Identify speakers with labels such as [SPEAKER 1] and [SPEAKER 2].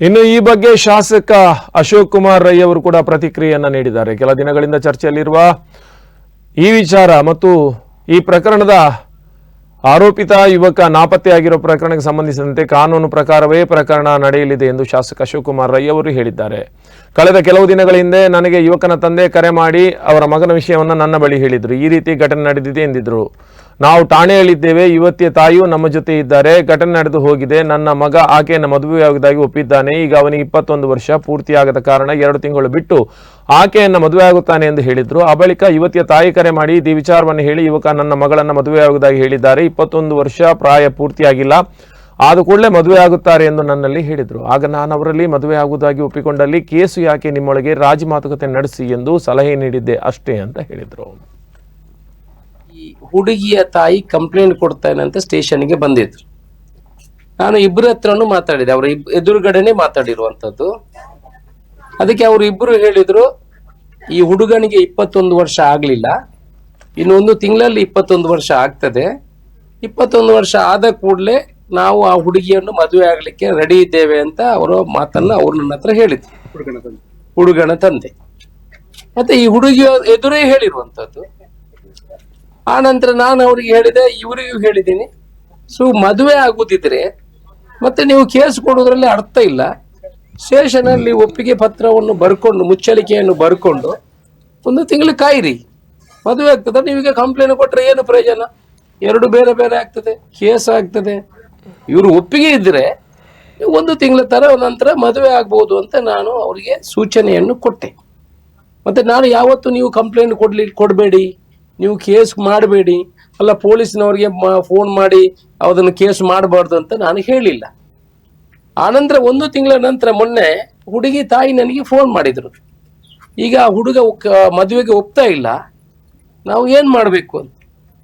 [SPEAKER 1] ಇನ್ನು ಈ ಬಗ್ಗೆ ಶಾಸಕ ಅಶೋಕ್ ಕುಮಾರ್ ರೈ ಅವರು ಕೂಡ ಪ್ರತಿಕ್ರಿಯೆಯನ್ನ ನೀಡಿದ್ದಾರೆ. ಕೆಲ ದಿನಗಳಿಂದ ಚರ್ಚೆಯಲ್ಲಿರುವ ಈ ವಿಚಾರ ಮತ್ತು ಈ ಪ್ರಕರಣದ ಆರೋಪಿತ ಯುವಕ ನಾಪತ್ತೆಯಾಗಿರೋ ಪ್ರಕರಣಕ್ಕೆ ಸಂಬಂಧಿಸಿದಂತೆ ಕಾನೂನು ಪ್ರಕಾರವೇ ಪ್ರಕರಣ ನಡೆಯಲಿದೆ ಎಂದು ಶಾಸಕ ಅಶೋಕ್ ಕುಮಾರ್ ರೈ ಅವರು ಹೇಳಿದ್ದಾರೆ. ಕಳೆದ ಕೆಲವು ದಿನಗಳ ಹಿಂದೆ ನನಗೆ ಯುವಕನ ತಂದೆ ಕರೆ ಮಾಡಿ ಅವರ ಮಗನ ವಿಷಯವನ್ನು ನನ್ನ ಬಳಿ ಹೇಳಿದರು. ಈ ರೀತಿ ಘಟನೆ ನಡೆದಿದೆ ಎಂದಿದ್ರು. ನಾವು ಠಾಣೆಯಲ್ಲಿದ್ದೇವೆ ಯುವತಿಯ ತಾಯಿಯು ನಮ್ಮ ಜೊತೆ ಇದ್ದಾರೆ. ಘಟನೆ ನಡೆದು ಹೋಗಿದೆ. ನನ್ನ ಮಗ ಆಕೆಯನ್ನು ಮದುವೆಯಾಗುವುದಾಗಿ ಒಪ್ಪಿದ್ದಾನೆ. ಈಗ ಅವನಿಗೆ ಇಪ್ಪತ್ತೊಂದು ವರ್ಷ ಪೂರ್ತಿಯಾಗದ ಕಾರಣ ಎರಡು ತಿಂಗಳು ಬಿಟ್ಟು ಆಕೆಯನ್ನು ಮದುವೆಯಾಗುತ್ತಾನೆ ಎಂದು ಹೇಳಿದ್ರು. ಆ ಬಳಿಕ ಯುವತಿಯ ತಾಯಿ ಕರೆ ಮಾಡಿ ಈ ವಿಚಾರವನ್ನು ಹೇಳಿ ಯುವಕ ನನ್ನ ಮಗಳನ್ನು ಮದುವೆಯಾಗುವುದಾಗಿ ಹೇಳಿದ್ದಾರೆ. ಇಪ್ಪತ್ತೊಂದು ವರ್ಷ ಪ್ರಾಯ ಪೂರ್ತಿಯಾಗಿಲ್ಲ. ಆದ ಕೂಡಲೇ ಮದುವೆ ಆಗುತ್ತಾರೆ ಎಂದು ನನ್ನಲ್ಲಿ ಹೇಳಿದರು. ಆಗ ನಾನು ಅವರಲ್ಲಿ ಮದುವೆ ಆಗುವುದಾಗಿ ಒಪ್ಪಿಕೊಂಡಲ್ಲಿ ಕೇಸು ಯಾಕೆ ನಿಮ್ಮೊಳಗೆ ರಾಜಿ ಮಾತುಕತೆ ನಡೆಸಿ ಎಂದು ಸಲಹೆ ನೀಡಿದ್ದೆ ಅಷ್ಟೇ ಅಂತ ಹೇಳಿದರು.
[SPEAKER 2] ಈ ಹುಡುಗಿಯ ತಾಯಿ ಕಂಪ್ಲೇಂಟ್ ಕೊಡ್ತಾನೆ ಅಂತ ಸ್ಟೇಷನ್ಗೆ ಬಂದಿದ್ರು. ನಾನು ಇಬ್ಬರ ಹತ್ರನೂ ಮಾತಾಡಿದೆ ಅವರ ಇಬ್- ಎದುರುಗಡೆನೆ ಮಾತಾಡಿರುವಂತದ್ದು ಅದಕ್ಕೆ ಅವರು ಇಬ್ಬರು ಹೇಳಿದ್ರು ಈ ಹುಡುಗನಿಗೆ ಇಪ್ಪತ್ತೊಂದು ವರ್ಷ ಆಗಲಿಲ್ಲ ಇನ್ನೊಂದು ತಿಂಗಳಲ್ಲಿ ಇಪ್ಪತ್ತೊಂದು ವರ್ಷ ಆಗ್ತದೆ. ಇಪ್ಪತ್ತೊಂದು ವರ್ಷ ಆದ ಕೂಡಲೇ ನಾವು ಆ ಹುಡುಗಿಯನ್ನು ಮದುವೆ ಆಗಲಿಕ್ಕೆ ರೆಡಿ ಇದ್ದೇವೆ ಅಂತ ಅವರ ಮಾತನ್ನ ಅವ್ರು ನನ್ನ ಹತ್ರ ಹೇಳಿದ್ರು. ಹುಡುಗನ ತಂದೆ. ಮತ್ತೆ ಈ ಹುಡುಗಿಯ ಎದುರೇ ಹೇಳಿರುವಂತದ್ದು ಆ ನಂತರ ನಾನು ಅವರಿಗೆ ಹೇಳಿದೆ, ಇವರಿಗೂ ಹೇಳಿದ್ದೀನಿ. ಸೊ ಮದುವೆ ಆಗುದಿದ್ರೆ ಮತ್ತೆ ನೀವು ಕೇಸ್ ಕೊಡೋದ್ರಲ್ಲಿ ಅರ್ಥ ಇಲ್ಲ. ಸ್ಟೇಷನಲ್ಲಿ ಒಪ್ಪಿಗೆ ಪತ್ರವನ್ನು ಬರ್ಕೊಂಡು, ಮುಚ್ಚಳಿಕೆಯನ್ನು ಬರ್ಕೊಂಡು ಒಂದು ತಿಂಗಳು ಕಾಯಿರಿ. ಮದುವೆ ಆಗ್ತದೆ, ನೀವೀಗ ಕಂಪ್ಲೇಂಟ್ ಕೊಟ್ಟರೆ ಏನು ಪ್ರಯೋಜನ? ಎರಡು ಬೇರೆ ಬೇರೆ ಆಗ್ತದೆ, ಕೇಸ್ ಆಗ್ತದೆ. ಇವರು ಒಪ್ಪಿಗೆ ಇದ್ರೆ ಒಂದು ತಿಂಗಳ ತರ ನಂತರ ಮದುವೆ ಆಗ್ಬೋದು ಅಂತ ನಾನು ಅವರಿಗೆ ಸೂಚನೆಯನ್ನು ಕೊಟ್ಟೆ. ಮತ್ತೆ ನಾನು ಯಾವತ್ತು ನೀವು ಕಂಪ್ಲೇಂಟ್ ಕೊಡ್ಲಿ, ಕೊಡಬೇಡಿ? ನೀವು ಕೇಸ್ ಮಾಡಬೇಡಿ. ಅಲ್ಲ, ಪೊಲೀಸ್ನವ್ರಿಗೆ ಫೋನ್ ಮಾಡಿ ಅದನ್ನು ಕೇಸ್ ಮಾಡಬಾರ್ದು ಅಂತ ನಾನು ಹೇಳಿಲ್ಲ. ಆನಂತರ ಒಂದು ತಿಂಗಳ ನಂತರ ಮೊನ್ನೆ ಹುಡುಗಿ ತಾಯಿ ನನಗೆ ಫೋನ್ ಮಾಡಿದರು. ಈಗ ಆ ಹುಡುಗ ಮದುವೆಗೆ ಒಪ್ತಾ ಇಲ್ಲ. ನಾವು ಏನು ಮಾಡಬೇಕು ಅಂತ.